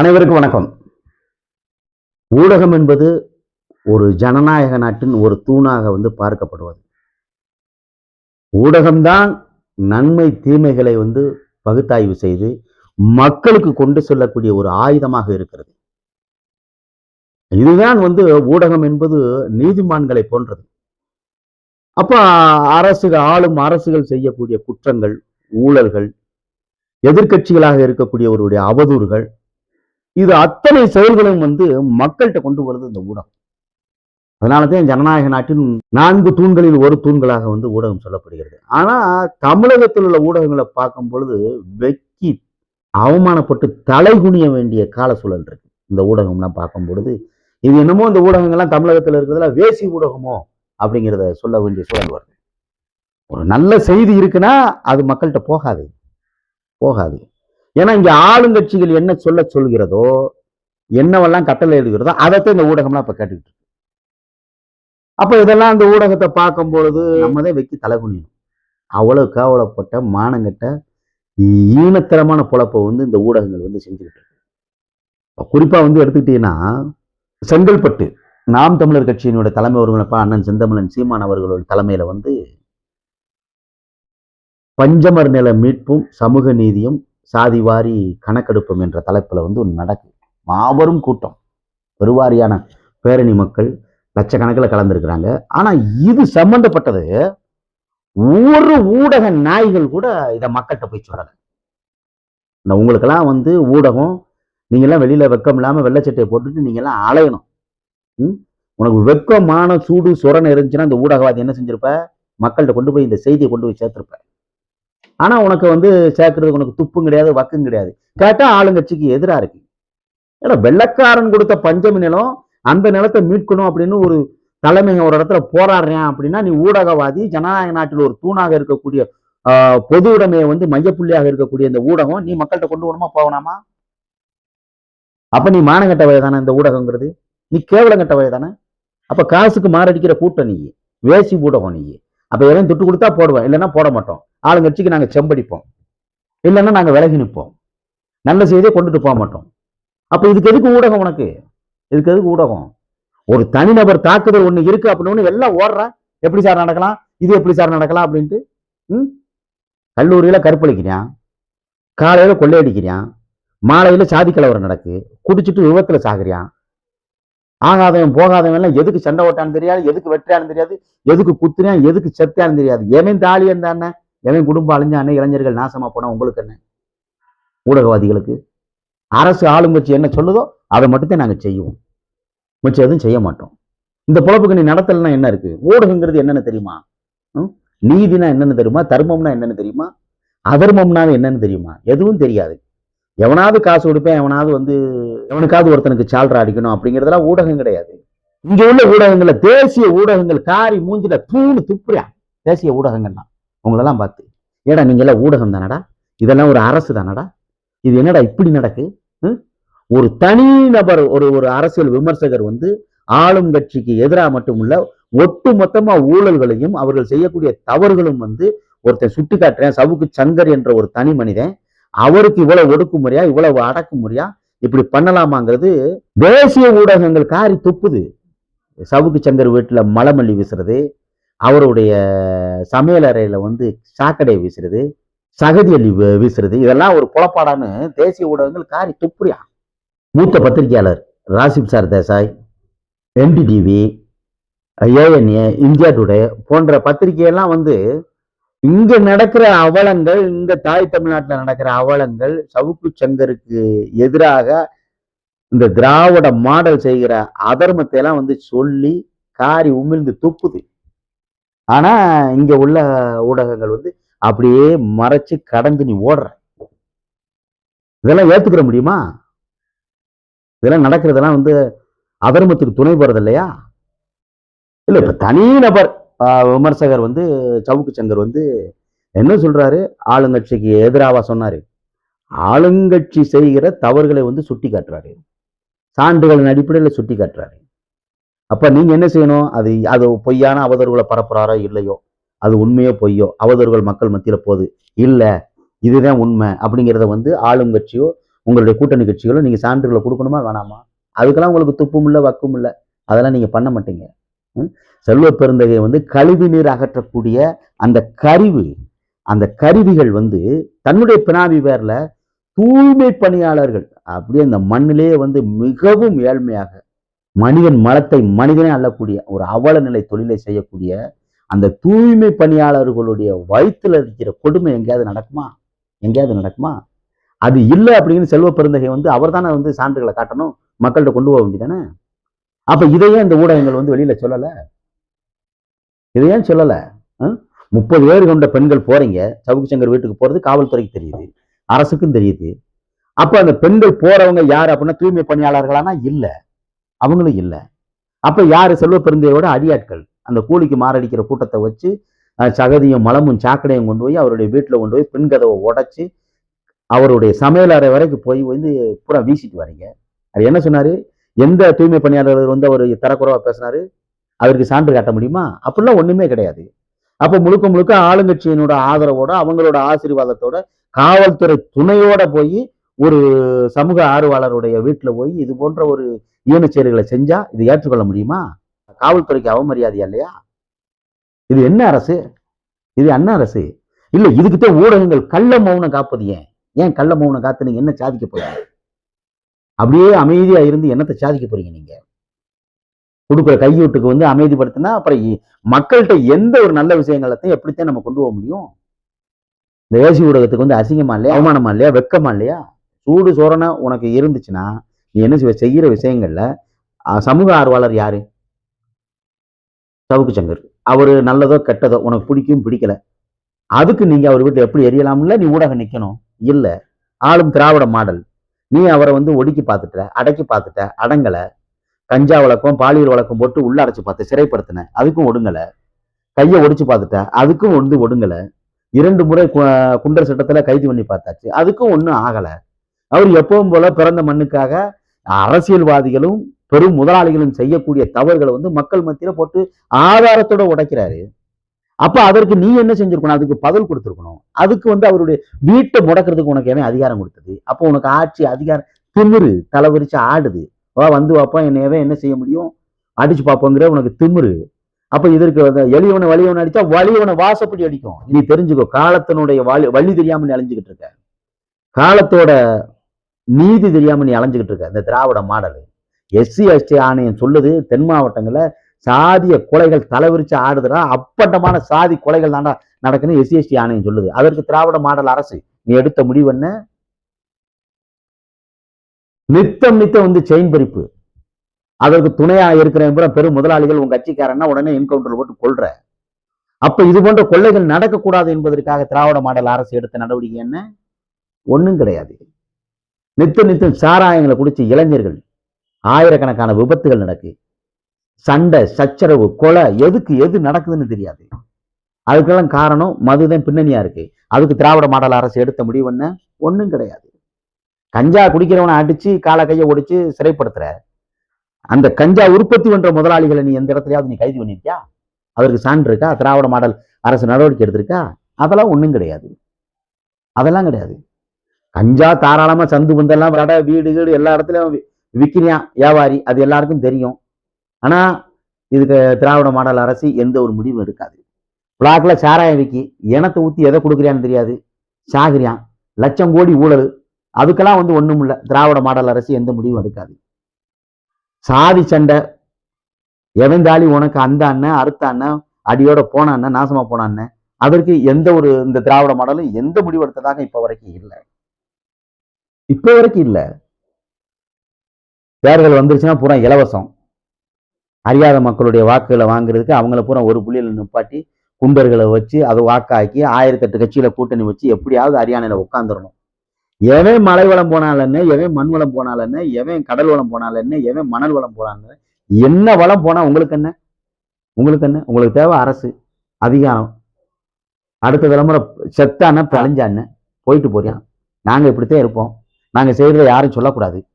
அனைவருக்கும் வணக்கம். ஊடகம் என்பது ஒரு ஜனநாயக நாட்டின் ஒரு தூணாக வந்து பார்க்கப்படுவது. ஊடகம்தான் நன்மை தீமைகளை வந்து பகுத்தாய்வு செய்து மக்களுக்கு கொண்டு செல்லக்கூடிய ஒரு ஆயுதமாக இருக்கிறது. இதுதான் வந்து ஊடகம் என்பது நீதிமான்களை போன்றது. அப்ப அரசு ஆளும் அரசுகள் செய்யக்கூடிய குற்றங்கள் ஊழல்கள் எதிர்க்கட்சிகளாக இருக்கக்கூடியவருடைய அவதூறுகள் இது அத்தனை செயல்களும் வந்து மக்கள்கிட்ட கொண்டு வருது இந்த ஊடகம். அதனாலதான் ஜனநாயக நாட்டின் நான்கு தூண்களில் ஒரு தூண்களாக வந்து ஊடகம் சொல்லப்படுகிறது. ஆனா தமிழகத்தில் உள்ள ஊடகங்களை பார்க்கும் பொழுது வெக்கி அவமானப்பட்டு தலை குனிய வேண்டிய கால சூழல் இருக்கு. இந்த ஊடகம்லாம் பார்க்கும் பொழுது இது என்னமோ இந்த ஊடகங்கள்லாம் தமிழகத்தில் இருக்கிறதுல வேசி ஊடகமோ அப்படிங்கிறத சொல்ல வேண்டிய சூழல் வருது. ஒரு நல்ல செய்தி இருக்குன்னா அது மக்கள்கிட்ட போகாது. போகாது. ஏன்னா இங்க ஆளுங்கட்சிகள் என்ன சொல்ல சொல்கிறதோ என்னவெல்லாம் கட்டளை எழுதுகிறதோ அதைத்தான் இந்த ஊடகம்லாம் இப்ப கேட்டுக்கிட்டு இருக்கு. அப்ப இதெல்லாம் அந்த ஊடகத்தை பார்க்கும் பொழுது நம்மதே வைக்க தலைகுனியணும் அவ்வளவு கேவலப்பட்ட மானங்கட்ட ஈனத்தரமான பொழப்பை வந்து இந்த ஊடகங்கள் வந்து செஞ்சுக்கிட்டு இருக்கு. குறிப்பா வந்து எடுத்துக்கிட்டீங்கன்னா செங்கல்பட்டு நாம் தமிழர் கட்சியினுடைய தலைமை ஒருங்கிணைப்பா அண்ணன் செந்தமிழன் சீமான் அவர்களோட தலைமையில வந்து பஞ்சமர் நில மீட்பும் சமூக நீதியும் சாதிவாரி கணக்கெடுப்பும் என்ற தலைப்புல வந்து ஒன்று நடக்குது மாபெரும் கூட்டம். பெருவாரியான பேரணி மக்கள் லட்சக்கணக்கில் கலந்துருக்கிறாங்க. ஆனா இது சம்பந்தப்பட்டது ஒரு ஊடக நாய்கள் கூட இதை மக்கள்கிட்ட போய் சொல்லலை. இந்த உங்களுக்கெல்லாம் வந்து ஊடகம் நீங்கள்லாம் வெளியில வெக்கம் இல்லாமல் வெள்ளச்சட்டையை போட்டுட்டு நீங்கள்லாம் அலையணும். ம்? உனக்கு வெக்கமான சூடு சுரணை இருந்துச்சுன்னா அந்த ஊடகவாதி என்ன செஞ்சிருப்ப? மக்கள்கிட்ட கொண்டு போய் இந்த செய்தியை கொண்டு போய் சேர்த்திருப்ப. ஆனா உனக்கு வந்து சேர்க்கறதுக்கு உனக்கு துப்பும் கிடையாது வக்கும் கிடையாது. கேட்டா ஆளுங்கட்சிக்கு எதிரா இருக்கு. ஏன்னா வெள்ளக்காரன் கொடுத்த பஞ்சமி நிலம் அந்த நிலத்தை மீட்கணும் அப்படின்னு ஒரு தலைமை ஒரு இடத்துல போராடுறேன் அப்படின்னா நீ ஊடகவாதி ஜனநாயக நாட்டில் ஒரு தூணாக இருக்கக்கூடிய பொது உடைமையை வந்து மையப்புள்ளியாக இருக்கக்கூடிய இந்த ஊடகம் நீ மக்கள்கிட்ட கொண்டு வரணுமா போகணாமா? அப்ப நீ மானங்கட்ட வயதானே இந்த ஊடகங்கிறது? நீ கேவலங்கட்ட வயதானே அப்ப காசுக்கு மாரடிக்கிற கூட்டம் நீ வேசி ஊடகம் நீ. அப்ப எல்லாம் துட்டு கொடுத்தா போடுவேன் இல்லைன்னா போட மாட்டோம். ஆளுங்கட்சிக்கு நாங்க செம்படிப்போம். இல்லைன்னா நாங்க விலகி நிற்போம். நல்ல செய்தியை கொண்டுட்டு போக மாட்டோம். அப்போ இதுக்கு எதுக்கு ஊடகம் உனக்கு? இதுக்கு எதுக்கு ஊடகம்? ஒரு தனிநபர் தாக்குதல் ஒண்ணு இருக்கு அப்படின்னு எல்லாம் ஓடுற. எப்படி சார் நடக்கலாம்? இது எப்படி சார் நடக்கலாம் அப்படின்ட்டு? ம்? கல்லூரியில கற்பழிக்கிறான் காலையில கொள்ளையடிக்கிறான் மாலையில சாதி கலவரம் நடக்கு. குடிச்சிட்டு விபத்துல சாகுறியான் ஆகாதவன் போகாதவன் எல்லாம் எதுக்கு சண்டை ஓட்டான்னு தெரியாது எதுக்கு வெற்றியான்னு தெரியாது எதுக்கு குத்துறான் எதுக்கு செத்தான்னு தெரியாது. எவன் தாலி இருந்தானே எவன் குடும்பம் அழிஞ்சானே இளைஞர்கள் நாசமா போனா உங்களுக்கு என்ன? ஊடகவாதிகளுக்கு. அரசு ஆளுங்கட்சி என்ன சொல்லுதோ அதை மட்டும்தான் நாங்க செய்வோம். மிச்சம் எதுவும் செய்ய மாட்டோம். இந்த பொழப்புக்கு நீ நடத்தலைன்னா என்ன இருக்கு? ஊடகங்கிறது என்னன்னு தெரியுமா? நீதினா என்னன்னு தெரியுமா? தர்மம்னா என்னன்னு தெரியுமா? அதர்மம்னா என்னன்னு தெரியுமா? எதுவும் தெரியாது. எவனாவது காசு கொடுப்பேன் எவனாவது வந்து எவனுக்காவது ஒருத்தனுக்கு சால்ரா அடிக்கணும் அப்படிங்கிறதெல்லாம் ஊடகம் கிடையாது. இங்க உள்ள ஊடகங்கள்ல தேசிய ஊடகங்கள் காரி மூஞ்சில தூணு துப்புறியா தேசிய ஊடகங்கள்லாம். உங்களெல்லாம் பார்த்து ஏடா நீங்க எல்லாம் ஊடகம் தானடா? இதெல்லாம் ஒரு அரசு தானடா? இது என்னடா இப்படி நடக்கு? ஒரு தனி நபர் ஒரு ஒரு அரசியல் விமர்சகர் வந்து ஆளும் கட்சிக்கு எதிராக மட்டுமல்ல ஒட்டு மொத்தமா ஊழல்களையும் அவர்கள் செய்யக்கூடிய தவறுகளும் வந்து ஒருத்தன் சுட்டி காட்டுறேன் சவுக்கு சங்கர் என்ற ஒரு தனி மனிதன் அவருக்கு இவ்வளவு ஒடுக்குமுறையா இவ்வளவு அடக்குமுறையா இப்படி பண்ணலாமாங்கிறது தேசிய ஊடகங்கள் காரி துப்புது. சவுக்கு சங்கர் வீட்டில் மலமல்லி வீசுறது அவருடைய சமையல் அறையில் வந்து சாக்கடை வீசுறது சகதி அள்ளி வீசுறது இதெல்லாம் ஒரு புலப்பாடான்னு தேசிய ஊடகங்கள் காரி துப்புறியா? மூத்த பத்திரிகையாளர் ராசிப் சார் தேசாய் என்டிடிவி ஏஎன்ஏ இந்தியா டுடே போன்ற பத்திரிகையெல்லாம் வந்து இங்க நடக்கிற அவலங்கள் இந்த தாய் தமிழ்நாட்டில் நடக்கிற அவலங்கள் சவுக்கு சங்கருக்கு எதிராக இந்த திராவிட மாடல் செய்கிற அதர்மத்தை எல்லாம் வந்து சொல்லி காரி உமிழ்ந்து துப்புது. ஆனா இங்க உள்ள ஊடகங்கள் வந்து அப்படியே மறைச்சு கடந்து நீ ஓடுற. இதெல்லாம் ஏத்துக்கிற முடியுமா? இதெல்லாம் நடக்கிறதெல்லாம் வந்து அதர்மத்துக்கு துணை போறது இல்லையா இல்ல இப்ப தனி நபர் விமர்சகர் வந்து சவுக்கு சங்கர் வந்து என்ன சொல்றாரு? ஆளுங்கட்சிக்கு எதிராவா சொன்னாரு. ஆளுங்கட்சி செய்கிற தவறுகளை வந்து சுட்டி காட்டுறாரு சான்றுகளின் அடிப்படையில் சுட்டி காட்டுறாரு அப்போ நீங்க என்ன செய்யணும்? அது அது பொய்யான அவதூறுகளை பரப்புறாரோ இல்லையோ? அது உண்மையோ பொய்யோ? அவதூறுகள் மக்கள் மத்தியில போகுது. இல்ல இதுதான் உண்மை அப்படிங்கிறத வந்து ஆளுங்கட்சியோ உங்களுடைய கூட்டணி கட்சிகளோ நீங்கள் சான்றுகளை கொடுக்கணுமா? வேணாமா? அதுக்கெல்லாம் உங்களுக்கு துப்பும் இல்லை வக்கும் இல்லை. அதெல்லாம் நீங்கள் பண்ண மாட்டீங்க. செல்வ பெருந்தகை வந்து கழிவு நீர் அகற்றக்கூடிய அந்த கருவி அந்த கருவிகள் வந்து தன்னுடைய பினாமி பேரில் தூய்மை பணியாளர்கள் அப்படியே அந்த மண்ணிலே வந்து மிகவும் ஏழ்மையாக மனிதன் மலத்தை மனிதனே அள்ளக்கூடிய ஒரு அவல நிலை தொழிலை செய்யக்கூடிய அந்த தூய்மை பணியாளர்களுடைய வயிற்றில் இருக்கிற கொடுமை எங்கேயாவது நடக்குமா? எங்கேயாவது நடக்குமா? அது இல்லை அப்படின்னு செல்வ பெருந்தகை வந்து அவர் தானே வந்து சான்றுகளை காட்டணும் மக்கள்கிட்ட கொண்டு போக வேண்டியதானே அப்ப இதையே இந்த ஊடகங்கள் வந்து வெளியில சொல்லல. இதையே ஏன் சொல்லல முப்பது பேர் கொண்ட பெண்கள் போறீங்க. சவுக்கு சங்கர் வீட்டுக்கு போறது காவல்துறைக்கு தெரியுது. அரசுக்கும் தெரியுது. அப்ப அந்த பெண்கள் போறவங்க யார் அப்படின்னா தூய்மை பணியாளர்களானா இல்ல. அவங்களும் இல்ல. அப்ப யாரு செல்வ பெருந்தையோட அடியாட்கள்? அந்த கூலிக்கு மாரடிக்கிற கூட்டத்தை வச்சு சகதியும் மலமும் சாக்கடையும் கொண்டு போய் அவருடைய வீட்டுல கொண்டு போய் பெண் கதவை உடைச்சு அவருடைய சமையல் அறை வரைக்கும் போய் வந்து பூரா வீசிட்டு வரீங்க. அது என்ன சொன்னாரு? எந்த தூய்மை பணியாளர் வந்து அவர் தரக்குறைவா பேசினாரு? அவருக்கு சான்று காட்ட முடியுமா? அப்படிலாம் ஒண்ணுமே கிடையாது. அப்போ முழுக்க முழுக்க ஆளுங்கட்சியினோட ஆதரவோட அவங்களோட ஆசீர்வாதத்தோட காவல்துறை துணையோட போய் ஒரு சமூக ஆர்வலருடைய வீட்டுல போய் இது போன்ற ஒரு ஈனச்செயல்களை செஞ்சா இது ஏற்றுக்கொள்ள முடியுமா? காவல்துறைக்கு அவமரியாதையா இல்லையா? இது என்ன அரசு? இது என்ன அரசு. இல்லை இதுக்கிட்ட ஊடகங்கள் கள்ள மௌனம் காப்பது ஏன்? ஏன் கள்ள மௌனம் காத்து நீங்க என்ன சாதிக்க போறீங்க? அப்படியே அமைதியா இருந்து என்னத்தை சாதிக்க போறீங்க நீங்க? கொடுக்குற கையூட்டுக்கு வந்து அமைதிப்படுத்தினா அப்புறம் மக்கள்கிட்ட எந்த ஒரு நல்ல விஷயங்களத்தையும் எப்படித்தான் நம்ம கொண்டு போக முடியும்? இந்த ஏசி ஊடகத்துக்கு வந்து அசிங்கமா இல்லையா? அவமானமா இல்லையா? வெக்கமா இல்லையா? சூடு சோரணை உனக்கு இருந்துச்சுன்னா நீ என்ன செய்கிற செய்யற விஷயங்கள்ல சமூக ஆர்வலர் யாரு? சவுக்கு சங்கர். அவரு நல்லதோ கெட்டதோ உனக்கு பிடிக்கும் பிடிக்கல. அதுக்கு நீங்க அவர் வீட்டில் எப்படி எரியலாம்ல? நீ ஊடகம் நிக்கணும். இல்ல. ஆளும் திராவிட மாடல். நீ அவரை வந்து ஒடுக்கி பார்த்துட்ட அடக்கி பார்த்துட்ட அடங்கலை. கஞ்சா வழக்கம் பாலியல் வழக்கம் போட்டு உள்ள அடைச்சு பார்த்து சிறைப்படுத்தின. அதுக்கும் ஒடுங்கல. கையை ஒடிச்சு பார்த்துட்ட அதுக்கும் வந்து ஒடுங்கல. இரண்டு முறை கு- குண்டர் சட்டத்துல கைது பண்ணி பார்த்தாச்சு. அதுக்கும் ஒன்றும் ஆகலை. அவர் எப்பவும் போல பிறந்த மண்ணுக்காக அரசியல்வாதிகளும் பெரும் முதலாளிகளும் செய்யக்கூடிய தவறுகளை வந்து மக்கள் மத்தியில போட்டு ஆதாரத்தோட உடைக்கிறாரு. அப்ப அதற்கு நீ என்ன செஞ்சிருக்கணும்? அதுக்கு பதில் கொடுத்துருக்கணும். அதுக்கு வந்து அவருடைய வீட்டை முடக்கிறதுக்கு உனக்கு எவன் அதிகாரம் கொடுத்தது? அப்போ உனக்கு ஆட்சி அதிகாரம் திமிரு தலைவிரிச்சு ஆடுது. வா வந்து வாப்பா என்னவே என்ன செய்ய முடியும்? அடிச்சு பார்ப்போங்கிற உனக்கு திமிரு. அப்ப இதற்கு எளியவனை வலியவனை அடிச்சா வலியவனை வாசப்படி அடிக்கும். நீ தெரிஞ்சுக்கோ காலத்தினுடைய வழி வழி தெரியாம நீ அலைஞ்சுக்கிட்டு இருக்க. காலத்தோட நீதி தெரியாம நீ அலைஞ்சுக்கிட்டு இருக்க. இந்த திராவிட மாடல். எஸ்சி எஸ்டி ஆணையம் சொல்லுது தென் மாவட்டங்களை சாதிய கொலைகள் தலைவிரிச்சு ஆடுதுடா அப்பட்டமான சாதி கொலைகள் தாண்டா நடக்குன்னு எஸ்சிஎஸ்டி ஆணையம் சொல்லுது. அதற்கு திராவிட மாடல் அரசு நீ எடுத்த முடிவு என்ன? நித்தம் நித்தம் வந்து செயின் பறிப்பு. அதற்கு துணையா இருக்கிற பெரும் முதலாளிகள் உங்க கட்சிக்காரன்னா உடனே என்கவுண்டர் போட்டு கொள்ற அப்ப இது போன்ற கொள்ளைகள் நடக்கக்கூடாது என்பதற்காக திராவிட மாடல் அரசு எடுத்த நடவடிக்கை என்ன? ஒண்ணும் கிடையாது. நித்தம் நித்தம் சாராயங்களை குடிச்சு இளைஞர்கள் ஆயிரக்கணக்கான விபத்துகள் நடக்கு. சண்டை சச்சரவு கொலை எதுக்கு எது நடக்குதுன்னு தெரியாது. அதுக்கெல்லாம் காரணம் மதுதான் பின்னணியா இருக்கு. அதுக்கு திராவிட மாடல் அரசு எடுத்த முடிவு என்ன? ஒண்ணும் கிடையாது. கஞ்சா குடிக்கிறவனை அடிச்சு கால கையை ஒடிச்சு சிறைப்படுத்துற. அந்த கஞ்சா உற்பத்தி பண்ற முதலாளிகளை நீ எந்த இடத்துலயாவது நீ கைது பண்ணிருக்கியா அவருக்கு சான்று இருக்கா? திராவிட மாடல் அரசு நடவடிக்கை எடுத்திருக்கா? அதெல்லாம் ஒண்ணும் கிடையாது. அதெல்லாம் கிடையாது. கஞ்சா தாராளமா சந்து பந்தெல்லாம் வட வீடு வீடு எல்லா இடத்துலயும் வி- வியாபாரி. அது எல்லாருக்கும் தெரியும். ஆனா இதுக்கு திராவிட மாடல் அரசு எந்த ஒரு முடிவும் எடுக்காது. பிளாக்ல சாராயம் விக்கி இனத்தை ஊத்தி எதை கொடுக்குறியான்னு தெரியாது. சாகிரியான் லட்சம் கோடி ஊழல். அதுக்கெல்லாம் வந்து ஒன்றும் இல்லை. திராவிட மாடல் அரசு எந்த முடிவும் எடுக்காது. சாதி சண்டை. எவன் தாலி உனக்கு அந்த அண்ணன் அறுத்த அண்ணன் அடியோட போன அண்ணன் நாசமா போன அண்ணன். அதற்கு எந்த ஒரு இந்த திராவிட மாடலும் எந்த முடிவு எடுத்ததாக இப்ப வரைக்கும் இல்லை. இப்ப வரைக்கும் இல்லை. தேர்தல் வந்துருச்சுன்னா பூரா இலவசம். அறியாத மக்களுடைய வாக்குகளை வாங்குறதுக்கு அவங்கள பூரா ஒரு புள்ளியில நிப்பாட்டி கும்பர்களை வச்சு அதை வாக்காக்கி ஆயிரத்தெட்டு கட்சியில கூட்டணி வச்சு எப்படியாவது ஹரியானையில உட்காந்துடணும் எவன் மலை வளம் போனாலும் என்ன எவன் மண் வளம் போனாலும் என்ன எவன் கடல் வளம் போனாலன்னு என்ன எவன் மணல் வளம் போனாலும் என்ன, வளம் போனா உங்களுக்கு என்ன? உங்களுக்கு என்ன? உங்களுக்கு தேவை அரசு அதிகாரம். அடுத்த தலைமுறை செத்தான பழிஞ்சான போயிட்டு போறியான் நாங்க இப்படித்தான் இருப்போம். நாங்க செய்கிறத யாரும் சொல்லக்கூடாது.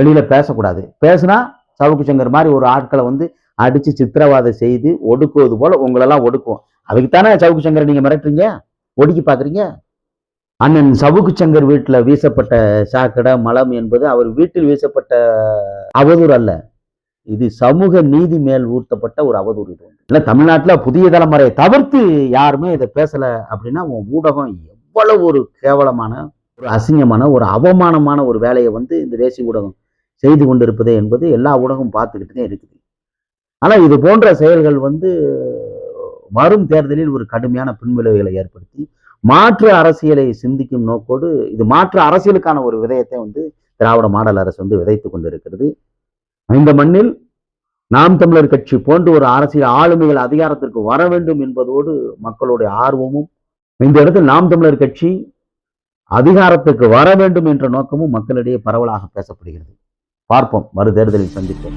வெளியில பேசக்கூடாது. பேசுனா சவுக்கு சங்கர் மாதிரி ஒரு ஆட்களை வந்து அடித்து சித்திரவாதம் செய்து ஒடுக்குவது போல் உங்களெல்லாம் ஒடுக்குவோம். அதுக்குத்தானே சவுக்கு சங்கரை நீங்கள் மிரட்டுறீங்க? ஒடுக்கி பார்க்குறீங்க? அண்ணன் சவுக்கு சங்கர் வீட்டில் வீசப்பட்ட சாக்கடை மலம் என்பது அவர் வீட்டில் வீசப்பட்ட அவதூறு அல்ல. இது சமூக நீதி மேல் ஊர்த்தப்பட்ட ஒரு அவதூறு இது இல்லை தமிழ்நாட்டில் புதிய தலைமுறையை தவிர்த்து யாருமே இதை பேசலை அப்படின்னா உன் ஊடகம் எவ்வளவு ஒரு கேவலமான ஒரு அசிங்கமான ஒரு அவமானமான ஒரு வேலையை வந்து இந்த தேசிய ஊடகம் செய்து கொண்டிருப்பது என்பது எல்லா ஊடகமும் பார்த்துக்கிட்டு தான் இருக்குது. ஆனால் இது போன்ற செயல்கள் வந்து வரும் தேர்தலில் ஒரு கடுமையான பின்விளைவுகளை ஏற்படுத்தி மாற்று அரசியலை சிந்திக்கும் நோக்கோடு இது மாற்று அரசியலுக்கான ஒரு விதயத்தை வந்து திராவிட மாடல் அரசு வந்து விதைத்து கொண்டிருக்கிறது. இந்த மண்ணில் நாம் தமிழர் கட்சி போன்ற ஒரு அரசியல் ஆளுமைகள் அதிகாரத்திற்கு வர வேண்டும் என்பதோடு மக்களுடைய ஆர்வமும் இந்த இடத்தில் நாம் தமிழர் கட்சி அதிகாரத்துக்கு வர வேண்டும் என்ற நோக்கமும் மக்களிடையே பரவலாக பேசப்படுகிறது. பார்ப்போம். மறு தேர்தலில் சந்திப்போம்.